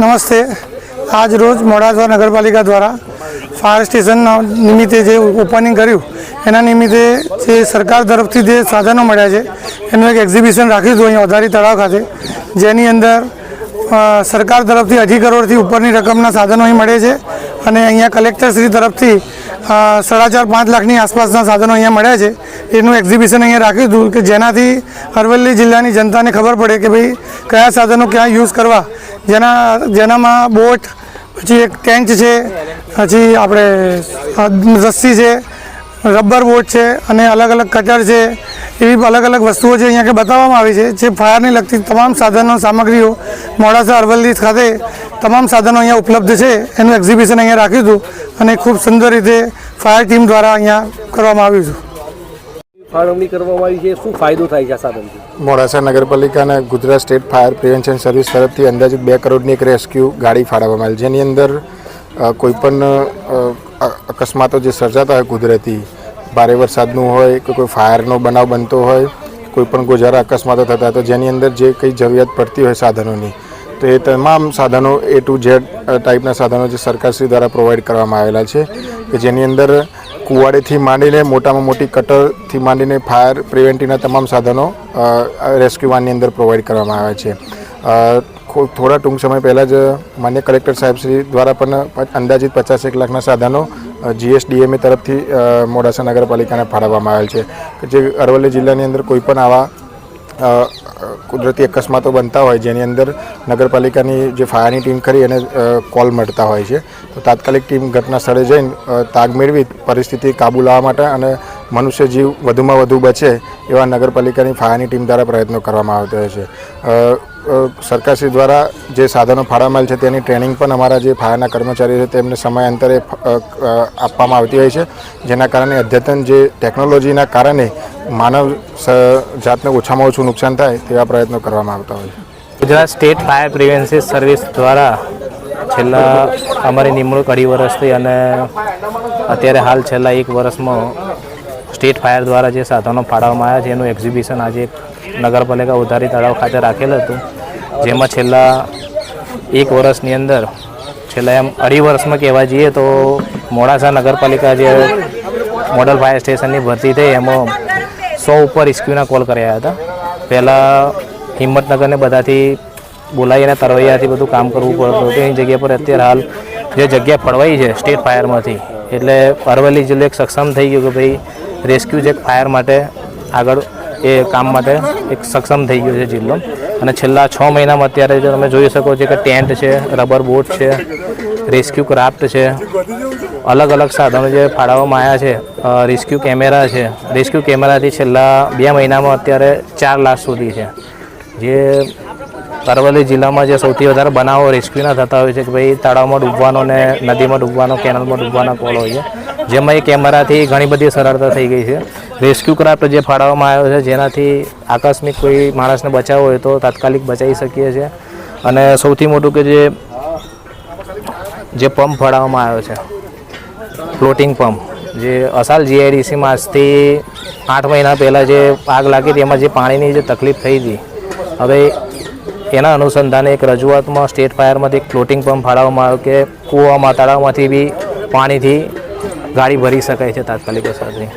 નમસ્તે. આજ રોજ મોડાસા નગરપાલિકા દ્વારા ફાયર સ્ટેશન નિમિત્તે જે ઓપનિંગ કર્યું, એના નિમિત્તે જે સરકાર તરફથી જે સાધનો મળ્યા છે, એનું એક એક્ઝિબિશન રાખ્યું હતું અહીંયા વધારી તળાવ ખાતે, જેની અંદર સરકાર તરફથી અઢી કરોડથી ઉપરની રકમના સાધનો અહીં મળે છે. અને અહીંયા કલેક્ટરશ્રી તરફથી સાડા ચાર પાંચ લાખની આસપાસના સાધનો અહીંયા મળ્યા છે. એનું એક્ઝિબિશન અહીંયા રાખ્યું હતું કે જેનાથી અરવલ્લી જિલ્લાની જનતાને ખબર પડે કે ભાઈ કયા સાધનો ક્યાં યુઝ કરવા. જેના, જેનામાં બોટ, પછી એક ટેન્ચ છે, પછી આપણે રસ્સી છે રબર બોટ છે અને અલગ અલગ કટર છે. એવી અલગ અલગ વસ્તુઓ છે અહીંયા કે બતાવવામાં આવી છે જે ફાયરને લગતી તમામ સાધનો સામગ્રીઓ મોડાસા અરવલ્લી ખાતે તમામ સાધનો અહીંયા ઉપલબ્ધ છે. એનું એક્ઝિબિશન અહીંયા રાખ્યું હતું અને ખૂબ સુંદર રીતે ફાયર ટીમ દ્વારા અહીંયા કરવામાં આવ્યું હતું ફાળવણી કરવામાં આવી છે. શું ફાયદો થાય છે આ સાધનથી? મોડાસા નગરપાલિકા અને Gujarat state fire prevention service તરફથી અંદાજિત બે કરોડની એક રેસ્ક્યુ ગાડી ફાળવવામાં આવી જેની અંદર કોઈપણ અકસ્માતો જે સર્જાતા હોય કુદરતી, ભારે વરસાદનું હોય કે કોઈ ફાયરનો બનાવ બનતો હોય, કોઈ પણ ગોજારા અકસ્માતો થતા તો જેની અંદર જે કંઈ જરૂરિયાત પડતી હોય સાધનોની, તો એ તમામ સાધનો એ ટુ ઝેડ ટાઈપના સાધનો જે સરકારશ્રી દ્વારા પ્રોવાઈડ કરવામાં આવેલા છે, કે જેની અંદર કુવાડેથી માંડીને મોટામાં મોટી કટરથી માંડીને ફાયર પ્રિવેન્ટિવના તમામ સાધનો રેસ્ક્યુ વાનની અંદર પ્રોવાઈડ કરવામાં આવે છે. થોડા ટૂંક સમય પહેલાં જ માન્ય કલેક્ટર સાહેબશ્રી દ્વારા પણ અંદાજિત પચાસ એક લાખના સાધનો જીએસડીએમએ તરફથી મોડાસા નગરપાલિકાને ફાળવવામાં આવેલ છે. જે અરવલ્લી જિલ્લાની અંદર કોઈ પણ આવા કુદરતી અકસ્માતો બનતા હોય, જેની અંદર નગરપાલિકાની જે ફાયરની ટીમ ખરી એને કોલ મળતા હોય છે. તો તાત્કાલિક ટીમ ઘટના સ્થળે જઈને તાગ મેળવી પરિસ્થિતિ કાબુ લાવવા માટે અને મનુષ્ય જીવ વધુમાં વધુ બચે એવા નગરપાલિકાની ફાયરની ટીમ દ્વારા પ્રયત્નો કરવામાં આવતા હોય છે. સરકારશ્રી દ્વારા જે સાધનો ફાળામાં છે તેની ટ્રેનિંગ પણ અમારા જે ફાયરના કર્મચારીઓ છે તેમને સમયાંતરે આપવામાં આવતી હોય છે. જેના કારણે અદ્યતન જે ટેકનોલોજીના કારણે માનવ જાતને ઓછામાં ઓછું નુકસાન થાય તેવા પ્રયત્નો કરવામાં આવતા હોય છે. Gujarat state fire prevention service દ્વારા છેલ્લા અમારી નિમણૂક અઢી વર્ષથી અને અત્યારે હાલ છેલ્લા એક વર્ષમાં સ્ટેટ ફાયર દ્વારા જે સાધનો ફાળવવામાં આવ્યા છે, એનું એક્ઝિબિશન આજે નગરપાલિકા ઉધારી તળાવ ખાતે રાખેલ હતું. જેમાં છેલ્લા એક વર્ષની અંદર, છેલ્લા એમ અઢી વર્ષમાં કહેવા જઈએ તો મોડાસા નગરપાલિકા જે મોડલ ફાયર સ્ટેશનની ભરતી થઈ, એમાં સો ઉપર ઇસ્ક્યુના કોલ કર્યા હતા. પહેલાં હિંમતનગરને બધાથી બોલાવીને તરવૈયાથી બધું કામ કરવું પડતું હતું. એની જગ્યા પર અત્યારે હાલ જે જગ્યા ફળવાઈ છે સ્ટેટ ફાયરમાંથી, એટલે અરવલ્લી જિલ્લો એક સક્ષમ થઈ ગયું કે ભાઈ રેસ્ક્યુ જે ફાયર માટે આગળ એ કામ માટે એક સક્ષમ થઈ ગયો છે જિલ્લો. અને છેલ્લા છ મહિનામાં અત્યારે જો તમે જોઈ શકો છો કે ટેન્ટ છે, રબર બોટ છે, રેસ્ક્યુ ક્રાફ્ટ છે, અલગ અલગ સાધનો જે ફાળવવામાં આવ્યા છે રેસ્ક્યુ કેમેરા છે. રેસ્ક્યુ કેમેરાથી છેલ્લા બે મહિનામાં અત્યારે ચાર લાખ સુધી છે. જે અરવલ્લી જિલ્લામાં જે સૌથી વધારે બનાવો રેસ્ક્યુના થતા હોય છે કે ભાઈ તળાવમાં ડૂબવાનો ને નદીમાં ડૂબવાનો, કેનલમાં ડૂબવાના કોલ હોય છે. જેમાં એ કેમેરાથી ઘણી બધી સરળતા થઈ ગઈ છે. રેસ્ક્યુ ક્રાફ્ટ જે ફાળવવામાં આવ્યો છે, જેનાથી આકસ્મિક કોઈ માણસને બચાવવો હોય તો તાત્કાલિક બચાવી શકીએ છીએ. અને સૌથી મોટું કે જે જે પંપ ફાળવવામાં આવ્યો છે ફ્લોટિંગ પંપ જે અસાલ જીઆઈડીસીમાં આજથી આઠ મહિના પહેલાં જે આગ લાગી હતી, એમાં જે પાણીની જે તકલીફ થઈ હતી, હવે એના અનુસંધાને એક રજૂઆતમાં સ્ટેટ ફાયરમાંથી એક ફ્લોટિંગ પંપ ફાળવવામાં આવ્યો કે કૂવામાં તળાવમાંથી બી પાણીથી ગાડી ભરી શકાય છે તાત્કાલિક અસરથી